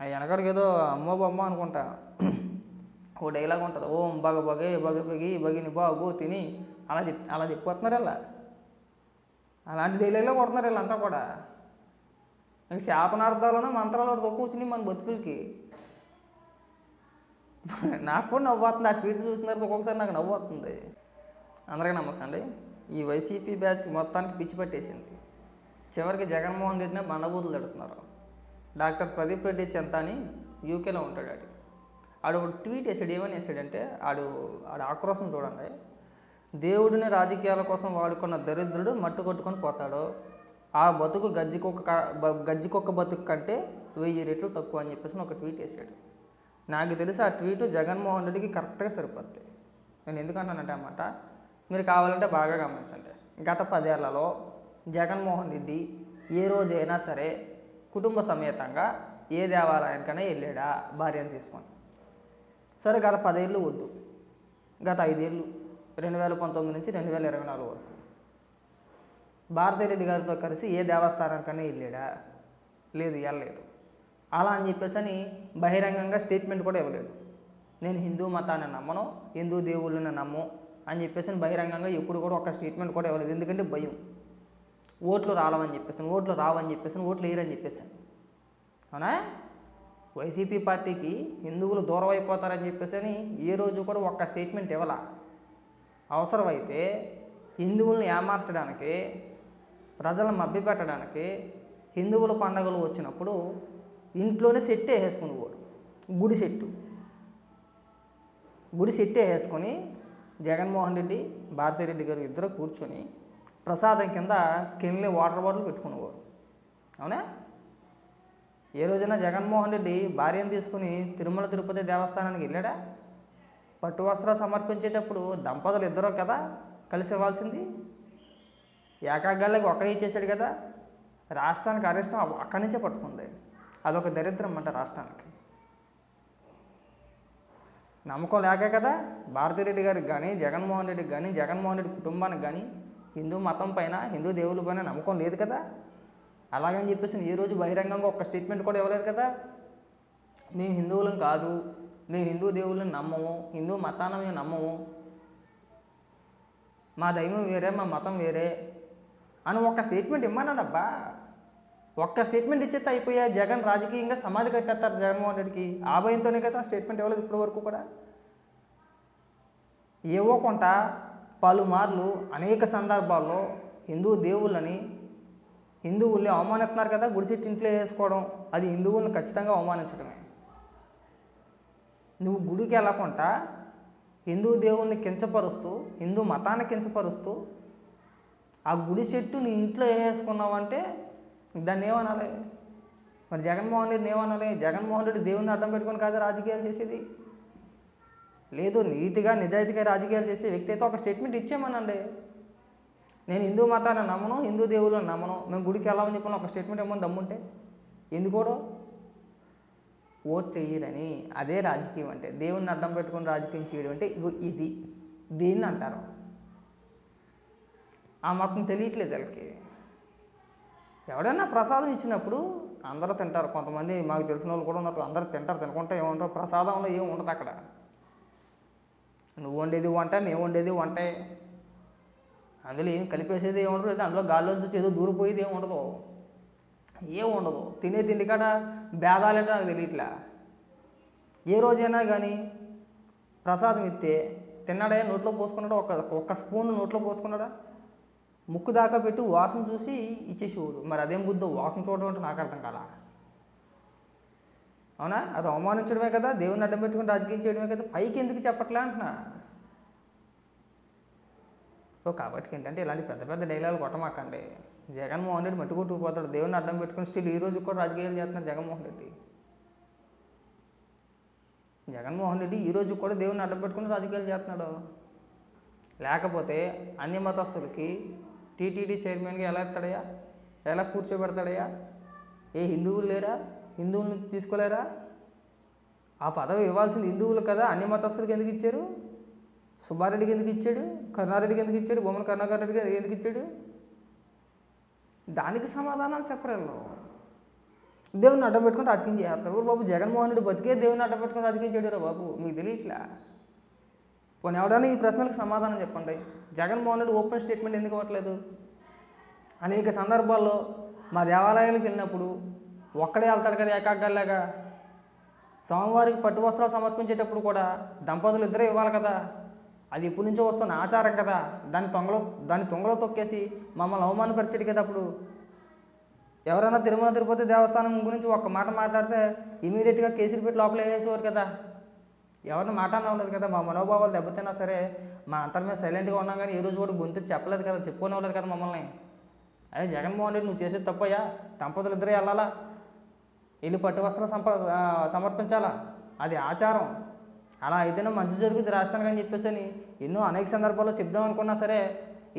ఆ వెనకడికి ఏదో అమ్మో బొమ్మ అనుకుంటా. ఓ డైలాగ్ ఉంటుంది. ఓం బగ బగే బగ బగి బగిని బాగు తిని అలా చెప్ అలా చెప్పిపోతున్నారు ఇలా అలాంటి డైలాగ్లో కొడుతున్నారు వీళ్ళంతా కూడా. ఇంక శాపనార్థాలను మంత్రాలు ఒకటి కూర్చుని మన బతుకులకి. నాకు కూడా నవ్వు వస్తుంది ఆ ట్వీట్ చూసిన తర్వాత ఒక్కొక్కసారి నాకు నవ్వు వస్తుంది అందరికీ నమస్తే అండి. ఈ వైసీపీ బ్యాచ్ మొత్తానికి పిచ్చి పట్టేసింది. చివరికి జగన్మోహన్ రెడ్డినే బండబూతులు తిడుతున్నారు. డాక్టర్ ప్రదీప్ రెడ్డి చెంత అని యూకేలో ఉంటాడు ఆడు ఆడు ఒక ట్వీట్ వేసాడు ఏమని వేసాడంటే ఆడు ఆడు ఆక్రోశం చూడండి. దేవుడిని రాజకీయాల కోసం వాడుకున్న దరిద్రుడు మట్టు కొట్టుకొని పోతాడు. ఆ బతుకు గజ్జికొక్క గజ్జికొక్క బతుకు కంటే వెయ్యి రెట్లు తక్కువ అని చెప్పేసి ఒక ట్వీట్ వేసాడు. నాకు తెలిసి ఆ ట్వీట్ జగన్మోహన్ రెడ్డికి కరెక్ట్గా సరిపోద్ది. నేను ఎందుకంటానంటే అన్నమాట మీరు కావాలంటే బాగా గమనించండి. గత పదేళ్ళలో జగన్మోహన్ రెడ్డి ఏ రోజైనా సరే కుటుంబ సమేతంగా ఏ దేవాలయానికైనా వెళ్ళాడా? భార్యను తీసుకొని. సరే గత పదేళ్ళు వద్దు. గత ఐదేళ్ళు రెండు వేల పంతొమ్మిది నుంచి రెండు వేల ఇరవై నాలుగు వరకు. భారతిరెడ్డి గారితో కలిసి ఏ దేవస్థానానికైనా వెళ్ళాడా? లేదు వెళ్ళలేదు. అలా అని చెప్పేసి అని బహిరంగంగా స్టేట్మెంట్ కూడా ఇవ్వలేదు. నేను హిందూ మతాన్ని నమ్మను హిందూ దేవుళ్ళని నమ్ము అని చెప్పేసి బహిరంగంగా ఎప్పుడు కూడా ఒక స్టేట్మెంట్ కూడా ఇవ్వలేదు. ఎందుకంటే భయం. ఓట్లు రావని చెప్పేసాను ఓట్లు రావని చెప్పేసి ఓట్లు వేయరని చెప్పేసాను అవునా? వైసీపీ పార్టీకి హిందువులు దూరం అయిపోతారని చెప్పేసి అని ఏ రోజు కూడా ఒక్క స్టేట్మెంట్ ఇవ్వాల. అవసరమైతే హిందువుల్ని ఏమార్చడానికి ప్రజలను మభ్యపెట్టడానికి హిందువుల పండగలు వచ్చినప్పుడు ఇంట్లోనే సెట్ వేసేసుకుని పోడు. గుడి సెట్టు. గుడి సెట్ వేసుకొని జగన్మోహన్ రెడ్డి భారతీరెడ్డి గారు ఇద్దరు కూర్చొని ప్రసాదం కింద కిన్లే వాటర్ బాటిల్ పెట్టుకునేవారు. అవునా? ఏ రోజైనా జగన్మోహన్ రెడ్డి భార్యను తీసుకుని తిరుమల తిరుపతి దేవస్థానానికి వెళ్ళాడా? పట్టు వస్త్రాలు సమర్పించేటప్పుడు దంపతులు ఇద్దరు కదా కలిసి ఇవ్వాల్సింది? ఏకాగాళ్ళకి ఒక్కడే ఇచ్చేసాడు కదా. రాష్ట్రానికి అరిష్టం అక్కడి నుంచే పట్టుకుంది. అదొక దరిద్రం అంట రాష్ట్రానికి. నమ్మకం లేకే కదా. భారతిరెడ్డి గారికి కానీ జగన్మోహన్ రెడ్డికి కానీ జగన్మోహన్ రెడ్డి కుటుంబానికి కానీ హిందూ మతం పైన హిందూ దేవుల పైన నమ్మకం లేదు కదా? అలాగని చెప్పేసి ఏ రోజు బహిరంగంగా ఒక్క స్టేట్మెంట్ కూడా ఇవ్వలేదు కదా? మేము హిందువులం కాదు. మేము హిందూ దేవుళ్ళని నమ్మము. హిందూ మతాన్ని మేము నమ్మము. మా దైవం వేరే మా మతం వేరే అని ఒక్క స్టేట్మెంట్ ఇమ్మన్నాడబ్బా ఒక్క స్టేట్మెంట్ ఇచ్చేస్తే అయిపోయా జగన్ రాజకీయంగా సమాధి కట్టేస్తారు జగన్మోహన్ రెడ్డికి. ఆ భయంతోనే కదా స్టేట్మెంట్ ఇవ్వలేదు ఇప్పటి వరకు కూడా. ఇవ్వకుండా పలుమార్లు అనేక సందర్భాల్లో హిందూ దేవుళ్ళని హిందువుల్ని అవమానిస్తున్నారు కదా గుడిసెట్టి ఇంట్లో వేసుకోవడం. అది హిందువుల్ని ఖచ్చితంగా అవమానించడమే. నువ్వు గుడికి వెళ్ళకుండా హిందూ దేవుణ్ణి కించపరుస్తూ హిందూ మతాన్ని కించపరుస్తూ ఆ గుడి చెట్టు నీ ఇంట్లో వేసుకున్నావంటే దాన్ని ఏమనాలి? మరి జగన్మోహన్ రెడ్డిని ఏమనాలి? జగన్మోహన్ రెడ్డి దేవుని అడ్డం పెట్టుకొని కాదు రాజకీయాలు చేసేది. లేదు నీతిగా నిజాయితీగా రాజకీయాలు చేసే వ్యక్తి అయితే ఒక స్టేట్మెంట్ ఇచ్చేమనండి నేను హిందూ మతాన్ని నమ్మను హిందూ దేవుళ్ళని నమ్మను. మేము గుడికి వెళ్ళామని చెప్పిన ఒక స్టేట్మెంట్ ఏమో దమ్ముంటే? ఎందుకోడు ఓట్లు వేయరని అదే రాజకీయం అంటే దేవుణ్ణి అడ్డం పెట్టుకొని రాజకీయం చేయడం అంటే ఇగో ఇది. దీన్ని అంటారు. ఆ మతం తెలియట్లేదు వాళ్ళకి. ఎవడైనా ప్రసాదం ఇచ్చినప్పుడు అందరూ తింటారు. కొంతమంది మాకు తెలిసిన వాళ్ళు కూడా ఉన్నారు. అందరూ తింటారు తినకుంటే ఏముంటారు ప్రసాదంలో ఏమి ఉండదు అక్కడ. నువ్వు వండేది వంట మేము వండేది వంటే. అందులో ఏం కలిపేసేది ఏమి ఉండదు లేదా అందులో గాల్లో చూసి ఏదో దూరిపోయేది ఏమి ఉండదు. ఏమి ఉండదు. తినే తిండి కాడ భేదాలంటే నాకు తెలియట్లా. ఏ రోజైనా కానీ ప్రసాదం ఇస్తే తిన్నాడా నోట్లో పోసుకున్నాడా ఒక ఒక్క స్పూన్ నోట్లో పోసుకున్నాడా? ముక్కు దాకా పెట్టి వాసన చూసి ఇచ్చేసేవాడు. మరి అదేం బుద్ధో? వాసన చూడడం అంటే నాకు అర్థం కాలా. అవునా? అది అవమానించడమే కదా దేవుని అడ్డం పెట్టుకుని రాజకీయం చేయడమే కదా. పైకి ఎందుకు చెప్పట్లే అంటున్నా. సో కాబట్టి ఏంటంటే ఇలాంటి పెద్ద పెద్ద డైలాగులు కొట్టమాకండి. జగన్మోహన్ రెడ్డి మట్టి కొట్టుకుపోతాడు. దేవుని అడ్డం పెట్టుకుని స్టిల్ ఈ రోజు కూడా రాజకీయాలు చేస్తున్నాడు జగన్మోహన్ రెడ్డి. జగన్మోహన్ రెడ్డి ఈ రోజు కూడా దేవుని అడ్డం పెట్టుకుని రాజకీయాలు చేస్తున్నాడు. లేకపోతే అన్ని మతస్థులకి టీటీడీ చైర్మన్గా ఎలా ఎత్తాడయా ఎలా కూర్చోబెడతాడయా ఏ హిందువులు లేరా? హిందువుల్ని తీసుకోలేరా? ఆ పదవి ఇవ్వాల్సింది హిందువులు కదా. అన్ని మతస్థులకి ఎందుకు ఇచ్చారు? సుబ్బారెడ్డికి ఎందుకు ఇచ్చాడు? కరుణారెడ్డికి ఎందుకు ఇచ్చాడు? బొమ్మన కరుణాకర్ రెడ్డికి ఎందుకు ఇచ్చాడు? దానికి సమాధానాలు చెప్పరు దేవుని అడ్డం పెట్టుకుని రాజకీయం చేస్తారు బాబు జగన్మోహన్ రెడ్డి బతికే దేవుని అడ్డం పెట్టుకుని రాజకీయం చేయడారా బాబు. మీకు తెలియట్లా? పోనీ ఎవడైనా ఈ ప్రశ్నలకు సమాధానం చెప్పండి. జగన్మోహన్ రెడ్డి ఓపెన్ స్టేట్మెంట్ ఎందుకు అవ్వట్లేదు అనేక సందర్భాల్లో మా దేవాలయాలకు వెళ్ళినప్పుడు ఒక్కడే వెళ్తాడు కదా ఏకాగ్రలాగా స్వామివారికి పట్టు వస్త్రాలు సమర్పించేటప్పుడు కూడా దంపతులు ఇద్దరే ఇవ్వాలి కదా? అది ఇప్పటి నుంచో వస్తున్న ఆచారం కదా. దాన్ని తొంగలో దాన్ని తొంగలో తొక్కేసి మమ్మల్ని అవమానపరిచాడు కదా అప్పుడు? ఎవరైనా తిరుమల తిరుపతి దేవస్థానం గురించి ఒక్క మాట మాట్లాడితే ఇమీడియట్గా కేసులు పెట్టి లోపల వేసేవారు కదా? ఎవరిని మాట్లాడనవ్వలేదు కదా. మా మనోభావాలు దెబ్బతిన్నా సరే మా అంతర్ మీద సైలెంట్గా ఉన్నాం కానీ ఈ రోజు కూడా గొంతు చెప్పలేదు కదా చెప్పుకోనవ్వలేదు కదా మమ్మల్ని. అదే జగన్మోహన్ రెడ్డి నువ్వు చేసేది తప్పయ్యా? దంపతులు ఇద్దరే వెళ్ళాలా? వీళ్ళు పట్టు వస్త్రం సంప సమర్పించాలా? అది ఆచారం. అలా అయితేనే మంచి జరుగుతుంది రాష్ట్రానికి అని చెప్పేసి అని ఎన్నో అనేక సందర్భాల్లో చెప్దాం అనుకున్నా సరే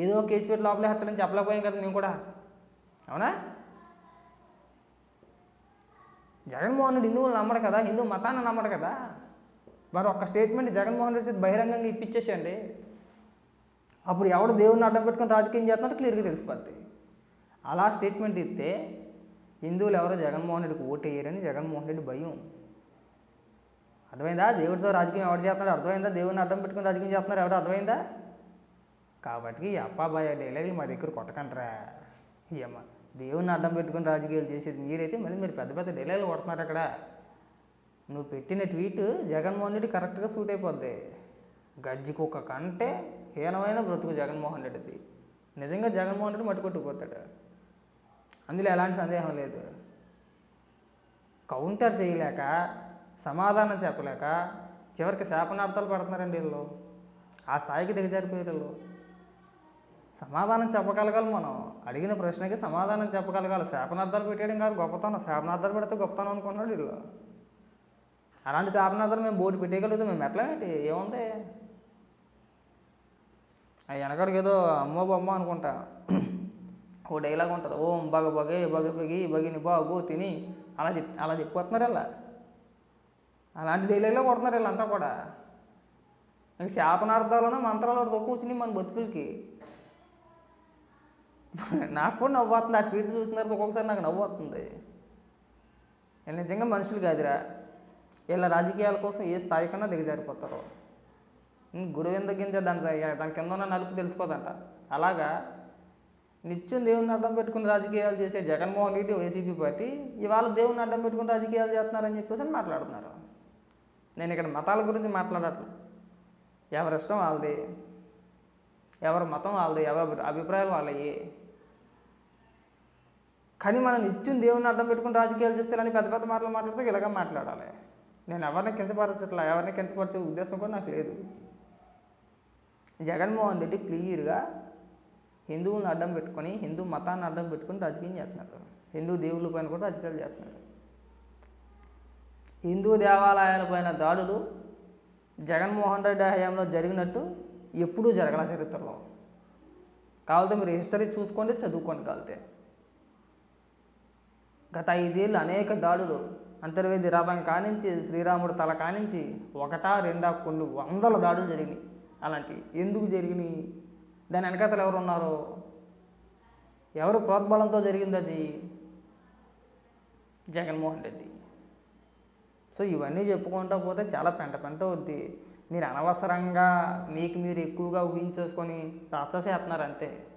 ఏదో కేసు పెట్టి లోపలే హత్యలని చెప్పలేకపోయాం కదా మేము కూడా. అవునా? జగన్మోహన్ రెడ్డి హిందువులు నమ్మడు కదా హిందూ మతాన్ని నమ్మడు కదా. మరి ఒక్క స్టేట్మెంట్ జగన్మోహన్ రెడ్డి బహిరంగంగా ఇప్పించేసేయండి అప్పుడు ఎవడు దేవుడిని అడ్డం పెట్టుకుని రాజకీయం చేస్తున్నట్టు క్లియర్గా తెలిసిపోద్ది. అలా స్టేట్మెంట్ ఇస్తే హిందువులు ఎవరో జగన్మోహన్ రెడ్డికి ఓటు వేయరని జగన్మోహన్ రెడ్డి భయం. అర్థమైందా? దేవుడితో రాజకీయం ఎవరు చేస్తున్నాడు? అర్థమైందా? దేవుడిని అడ్డం పెట్టుకుని రాజకీయం చేస్తున్నారు ఎవరు అర్థమైందా? కాబట్టి ఈ భయాలు మా దగ్గర కొట్టకంటరా ఏమ్మ దేవుడిని అడ్డం పెట్టుకుని రాజకీయాలు చేసేది మీరైతే మళ్ళీ మీరు పెద్ద పెద్ద డైలాగులు కొడుతున్నారు అక్కడ. నువ్వు పెట్టిన ట్వీట్ జగన్మోహన్ రెడ్డి కరెక్ట్గా సూట్ అయిపోద్ది. గజ్జి కుక్క కంటే హీనమైన బ్రతుకు జగన్మోహన్ రెడ్డిది. నిజంగా జగన్మోహన్ రెడ్డి మట్టుకొట్టుకుపోతాడు అందులో ఎలాంటి సందేహం లేదు. కౌంటర్ చేయలేక సమాధానం చెప్పలేక చివరికి శాపనార్థాలు పడుతున్నారండి వీళ్ళు. ఆ స్థాయికి దిగజారిపోయారు వీళ్ళు సమాధానం చెప్పగలగాలి మనం. అడిగిన ప్రశ్నకి సమాధానం చెప్పగలగాలి. శాపనార్థాలు పెట్టేయడం కాదు గొప్పతనం. శాపనార్థాలు పెడితే గొప్పతనం అనుకున్నాడు వీళ్ళు. అలాంటి శాపనార్థాలు మేము బోర్డు పెట్టేయగలుగుతాం. మేము ఎట్లా ఏంటి? ఏముంది? ఆ వెనకడికి ఏదో అమ్మో బొమ్మ అనుకుంటా. ఓ డైలాగ్ ఉంటుంది. ఓం బగ బగే బగ బగి బగిని బాగు తిని అలా చెప్ అలా చెప్పుకొస్తున్నారు ఇలా అలాంటి డైలాగ్లో కొడుతున్నారు వీళ్ళంతా కూడా. ఇంక శాపనార్థాలను మంత్రాలు ఒకటి తక్కువ వచ్చినాయి మన బతుకులకి. నాకు కూడా నవ్వు వస్తుంది ఆ ట్వీట్ చూసిన ఒక్కొక్కసారి నాకు నవ్వు వస్తుంది నిజంగా మనుషులు కాదురా. వీళ్ళ రాజకీయాల కోసం ఏ స్థాయికన్నా దిగజారిపోతారు గురువింద గురువు గింజ దాని దాని కింద ఉన్న నలుపు తెలుసుకోదంట అలాగా? నిత్యం దేవుని అడ్డం పెట్టుకుని రాజకీయాలు చేసే జగన్మోహన్ రెడ్డి వైసీపీ పార్టీ ఇవాళ దేవుని అడ్డం పెట్టుకుని రాజకీయాలు చేస్తున్నారని చెప్పేసి అని మాట్లాడుతున్నారు. నేను ఇక్కడ మతాల గురించి మాట్లాడట్లేదు ఎవరి ఇష్టం వాళ్ళది? ఎవరి మతం వాళ్ళది? ఎవరి అభిప్రాయాలు వాళ్ళవి? కానీ మనం నిత్యం దేవుని అడ్డం పెట్టుకుని రాజకీయాలు చేస్తే ఇలాంటి పెద్ద పెద్ద మాటలు మాట్లాడితే ఇలాగ మాట్లాడాలి. నేను ఎవరిని కించపరచట్లా? ఎవరిని కించపరిచే ఉద్దేశం కూడా నాకు లేదు. జగన్మోహన్ రెడ్డి క్లియర్గా హిందువుని అడ్డం పెట్టుకొని హిందూ మతాన్ని అడ్డం పెట్టుకొని రాజకీయం చేస్తున్నారు. హిందూ దేవుళ్ళ పైన కూడా రాజకీయాలు చేస్తున్నారు. హిందూ దేవాలయాల పైన దాడులు జగన్మోహన్ రెడ్డి హయాంలో జరిగినట్టు ఎప్పుడూ జరగల చరిత్రలో. కావాలంటే మీరు హిస్టరీ చూసుకోండి చదువుకోండి కావాలితే గత ఐదేళ్ళు అనేక దాడులు అంతర్వేది రథం కానించి శ్రీరాముడు తల కానించి ఒకటా రెండా కొన్ని వందల దాడులు జరిగినాయి. అలాంటివి ఎందుకు జరిగినాయి? దాని వెనకాతలు ఎవరు ఉన్నారు? ఎవరు ప్రోద్బలంతో జరిగింది అది? జగన్మోహన్ రెడ్డి. సో ఇవన్నీ చెప్పుకుంటా పోతే చాలా పెంట పెంట అవుద్ది. మీరు అనవసరంగా మీకు మీరు ఎక్కువగా ఊహించేసుకొని రచ్చ చేస్తున్నారు అంతే.